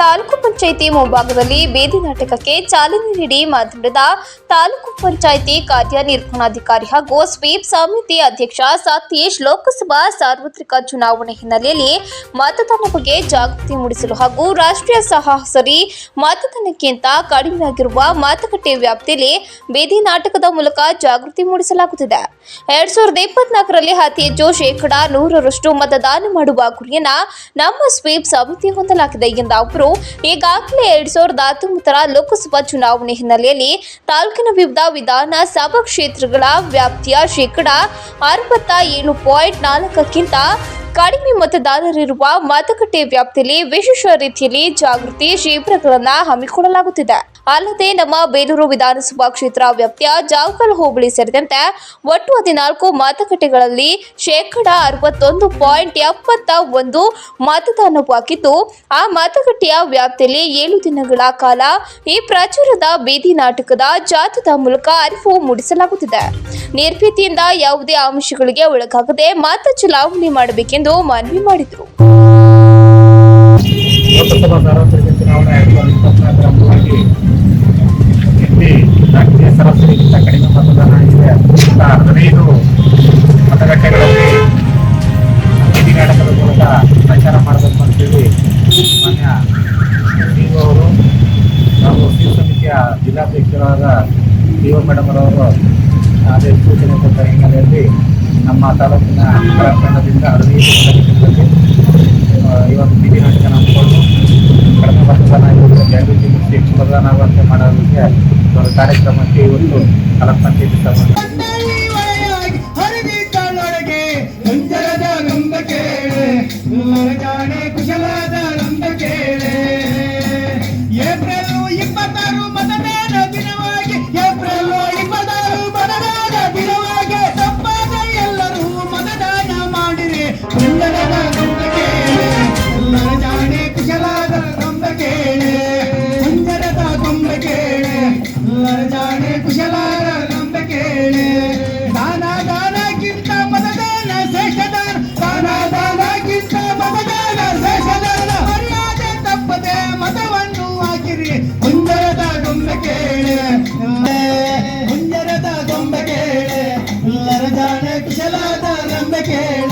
ತಾಲೂಕು ಪಂಚಾಯಿತಿ ಮುಂಭಾಗದಲ್ಲಿ ಬೀದಿ ನಾಟಕಕ್ಕೆ ಚಾಲನೆ ನೀಡಿ ಮಾತನಾಡಿದ ತಾಲೂಕು ಪಂಚಾಯಿತಿ ಕಾರ್ಯನಿರ್ವಹಣಾಧಿಕಾರಿ ಹಾಗೂ ಸ್ವೀಪ್ ಸಮಿತಿ ಅಧ್ಯಕ್ಷ ಸತೀಶ್ ಲೋಕಸಭಾ ಸಾರ್ವತ್ರಿಕ ಚುನಾವಣೆ ಹಿನ್ನೆಲೆಯಲ್ಲಿ ಮತದಾನ ಬಗ್ಗೆ ಜಾಗೃತಿ ಮೂಡಿಸಲು ಹಾಗೂ ರಾಷ್ಟ್ರೀಯ ಸಹಸರಿ ಮತದಾನಕ್ಕಿಂತ ಕಡಿಮೆಯಾಗಿರುವ ಮತಗಟ್ಟೆ ವ್ಯಾಪ್ತಿಯಲ್ಲಿ ಬೀದಿ ನಾಟಕದ ಮೂಲಕ ಜಾಗೃತಿ ಮೂಡಿಸಲಾಗುತ್ತಿದೆ. ಎರಡ್ ಸಾವಿರದ ಇಪ್ಪತ್ನಾಲ್ಕರಲ್ಲಿ ಅತಿ ಹೆಚ್ಚು ಶೇಕಡಾ ನೂರರಷ್ಟು ಮತದಾನ ಮಾಡುವ ಗುರಿಯನ್ನ ನಮ್ಮ ಸ್ವೀಪ್ ಸಮಿತಿ ಹೊಂದಲಾಗಿದೆ ಎಂದ ಅವರು ಈಗಾಗಲೇ ಎರಡ್ ಸಾವಿರದ ಹತ್ತೊಂಬತ್ತರ ಲೋಕಸಭಾ ಚುನಾವಣೆ ಹಿನ್ನೆಲೆಯಲ್ಲಿ ತಾಲೂಕಿನ ವಿವಿಧ ವಿಧಾನಸಭಾ ಕ್ಷೇತ್ರಗಳ ವ್ಯಾಪ್ತಿಯ ಶೇಕಡಾ ಅರವತ್ತ ಏಳು ಪಾಯಿಂಟ್ ನಾಲ್ಕಕ್ಕಿಂತ ಕಡಿಮೆ ಮತದಾರರಿರುವ ಮತಗಟ್ಟೆ ವ್ಯಾಪ್ತಿಯಲ್ಲಿ ವಿಶೇಷ ರೀತಿಯಲ್ಲಿ ಜಾಗೃತಿ ಶಿಬಿರಗಳನ್ನು ಹಮ್ಮಿಕೊಳ್ಳಲಾಗುತ್ತಿದೆ. ಅಲ್ಲದೆ ನಮ್ಮ ಬೇಲೂರು ವಿಧಾನಸಭಾ ಕ್ಷೇತ್ರ ವ್ಯಾಪ್ತಿಯ ಜಾವಕಲ್ ಹೋಬಳಿ ಸೇರಿದಂತೆ ಒಟ್ಟು ಹದಿನಾಲ್ಕು ಮತಗಟ್ಟೆಗಳಲ್ಲಿ ಶೇಕಡ ಅರವತ್ತೊಂದು ಪಾಯಿಂಟ್ ಎಪ್ಪತ್ತ ಒಂದು ಮತದಾನವಾಗಿದ್ದು ಆ ಮತಗಟ್ಟೆಯ ವ್ಯಾಪ್ತಿಯಲ್ಲಿ ಏಳು ದಿನಗಳ ಕಾಲ ಈ ಪ್ರಚಾರದ ಬೀದಿ ನಾಟಕದ ಜಾತದ ಮೂಲಕ ಅರಿವು ಮೂಡಿಸಲಾಗುತ್ತಿದೆ. ನಿರ್ಭೀತಿಯಿಂದ ಯಾವುದೇ ಅಂಶಗಳಿಗೆ ಒಳಗಾಗದೆ ಮತ ಚಲಾವಣೆ ಮಾಡಬೇಕೆಂದು ಮನವಿ ಮಾಡಿದರು. ಸರಾಸರಿಗಿಂತ ಕಡಿಮೆ ಮತದಾನ ಆಗಿದೆ ಅಂತ ಹದಿನೈದು ಮತಗಟ್ಟೆಗಳಲ್ಲಿ ನಾಟಕದ ಮೂಲಕ ಪ್ರಚಾರ ಮಾಡಬೇಕು ಅಂತೇಳಿ ಮಾನ್ಯ ಅವರು ನಾವು ಶಿವ ಸಮಿತಿಯ ಜಿಲ್ಲಾಧ್ಯಕ್ಷರಾದ ಡಿ ಒ ಮೇಡಮ್ ಅವರು ಅದೇ ಸೂಚನೆ ಕೊಟ್ಟ ಹಿನ್ನೆಲೆಯಲ್ಲಿ ನಮ್ಮ ತಾಲೂಕಿನ ಕಳಕಂಡದಿಂದ ಹದಿನೈದು ಮತಗಟ್ಟೆಗಳಲ್ಲಿ ಇವತ್ತು ಬೀದಿ ನಾಟಕ ನಂಬಿಕೊಂಡು ಕಡಿಮೆ ಮತದಾನ ಜಾಗೃತಿ ಮುಕ್ತಿ ಮತದಾನ ಆಗುವಂತೆ ಮಾಡೋದಕ್ಕೆ ಮಾಡಿದಂಥ ಕಾರ್ಯಕ್ರಮಕ್ಕೆ ಇವತ್ತು ತಾಲೂಕು ಪಂಚಾಯತ್ ಸಂಬಂಧ ಕುಶಲಾದ ಕೇಳೆ. ಏಪ್ರಿಲ್ ಇಪ್ಪತ್ತಾರು ಮತ ಜಾಣೆ ಕುಶಲಾರ ನಂಬ ಕೇಳೆ. ದಾನ, ದಾನಕ್ಕಿಂತ ಮತದಾನ ಶ್ರೇಷ್ಠದಾನ ದಾನ, ದಾನಕ್ಕಿಂತ ಮತದಾನ ಶ್ರೇಷ್ಠದಾನ ಮರ್ಯಾದೆ ತಪ್ಪದೆ ಮತವನ್ನು ಹಾಕಿರಿ. ಮುಂಜರದ ಗೊಂಬ ಕೇಳೆ. ಮುಂಜರದ ಗೊಂಬ ಕೇಳೆ. ಎಲ್ಲರ ಜಾಣ ಕುಶಲಾದ ನಂಬ ಕೇಳೆ.